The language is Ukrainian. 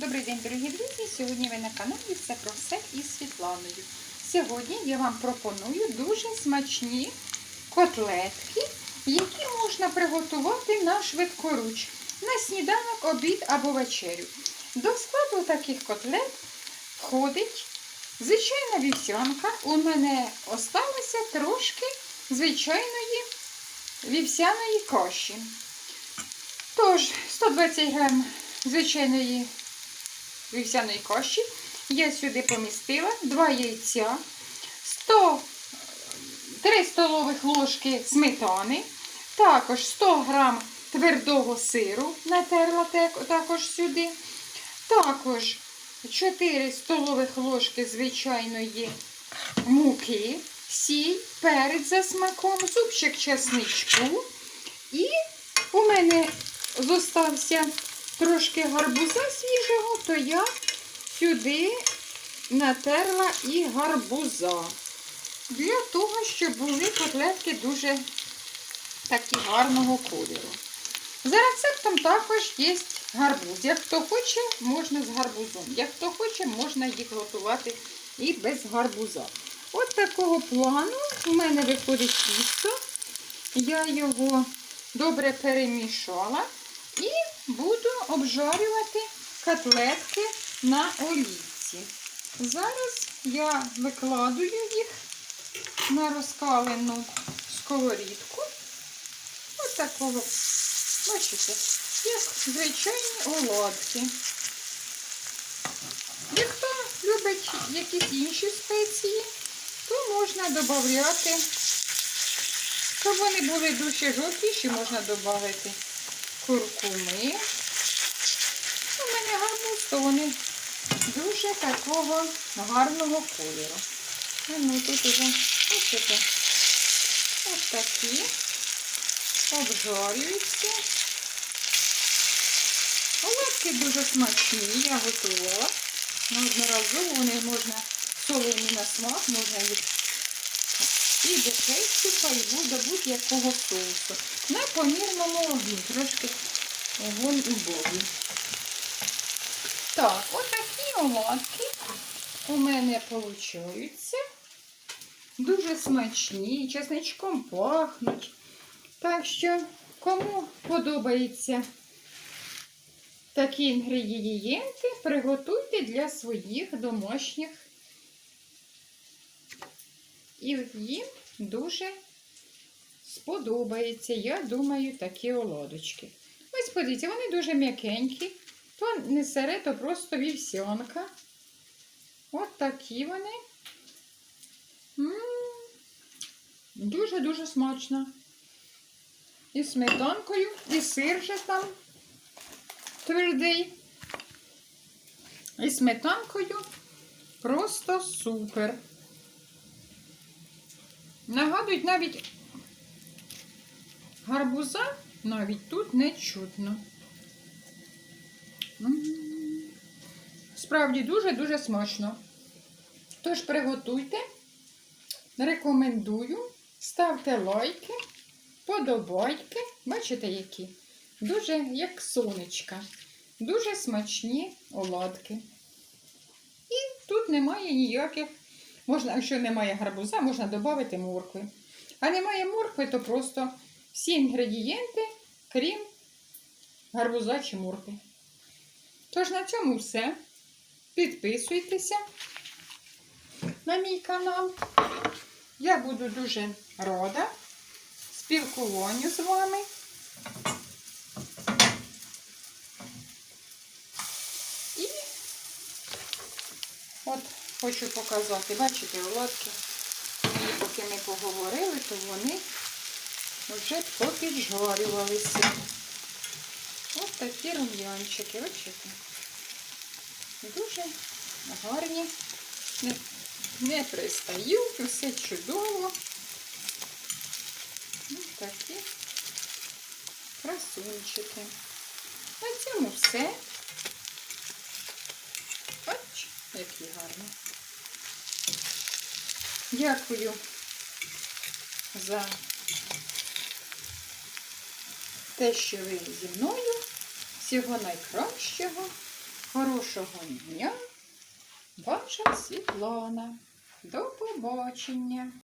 Добрий день, дорогі друзі! Сьогодні ви на каналі все про все із Світланою. Сьогодні я вам пропоную дуже смачні котлетки, які можна приготувати на швидкоруч, на сніданок, обід або вечерю. До складу таких котлет входить звичайна вівсянка. У мене осталося трошки звичайної вівсяної каші. Тож, 120 грам звичайної вівсяної каші я сюди помістила 2 яйця, 100, 3 столових ложки сметани, також 100 грам твердого сиру натерла також сюди, також 4 столових ложки звичайної муки, сіль, перець за смаком, зубчик чесничку і у мене зостався трошки гарбуза свіжого, то я сюди натерла і гарбуза. Для того, щоб були котлетки дуже такі гарного кольору. За рецептом також є гарбуз. Як хто хоче, можна з гарбузом. Як хто хоче, можна їх готувати і без гарбуза. От такого плану у мене виходить тісто. Я його добре перемішала і буду обжарювати котлетки на олійці. Зараз я викладую їх на розкалену сковорідку. Ось такого, бачите, як звичайні оладки. Як хто любить якісь інші спеції, то можна додати щоб вони були дуже жовтіші, можна додати куркуми. У мене гарбуз, то вони дуже такого гарного кольору. Ну тут уже бачите, ось такі обжарюються. Оладки дуже смачні, я готувала. Неодноразово вони можна солені на смак, можна їх і до кетчупа, і до будь-якого соусу. На помірному огні, трошки вогонь убогий. Так, отакі оладки у мене получаються. Дуже смачні, чесничком пахнуть. Так що, кому подобаються такі інгредієнти, приготуйте для своїх домашніх і їм дуже сподобається, я думаю, такі оладочки. Ось подивіться, вони дуже м'якенькі. То не сире, то просто вівсянка. От такі вони. Дуже-дуже смачно. І сметанкою, і сир же там твердий. І сметанкою просто супер. Нагадують навіть гарбуза навіть тут не чутно. Справді дуже-дуже смачно. Тож приготуйте, рекомендую, ставте лайки, подобайки. Бачите, які? Дуже як сонечка. Дуже смачні оладки. І тут немає ніяких Можна, якщо немає гарбуза, можна додати моркви. А немає моркви, то просто всі інгредієнти, крім гарбуза чи моркви. Тож на цьому все. Підписуйтеся на мій канал. Я буду дуже рада спілкуванню з вами. І от Хочу показати, бачите, оладки. Мені поки ми поговорили, то вони вже попіджарювалися. Ось такі рум'янчики, бачите? Дуже гарні, не, не пристають, все чудово. Ось такі красунчики. На цьому все. Які гарні. Дякую за те, що ви зі мною. Всього найкращого. Хорошого дня, ваша Світлана. До побачення.